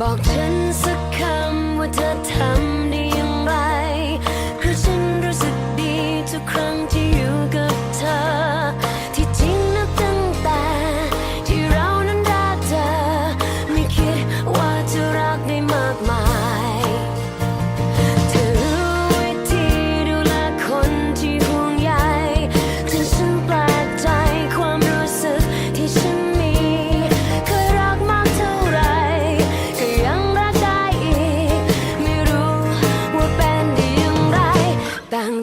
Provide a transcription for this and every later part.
บอกฉันสักคำว่าเธอทำ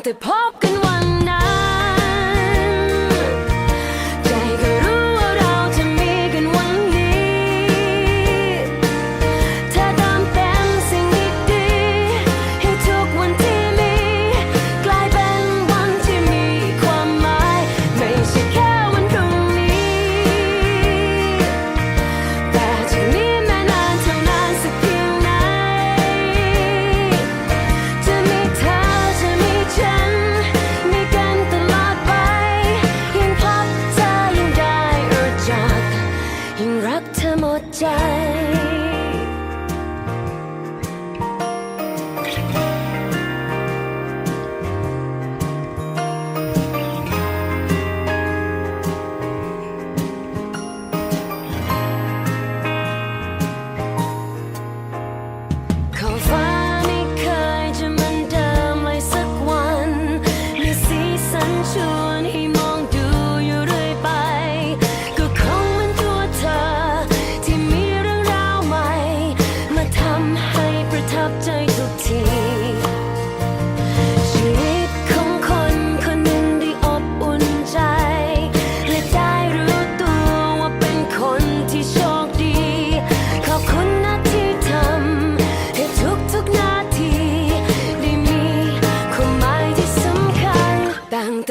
The Python.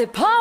the pot.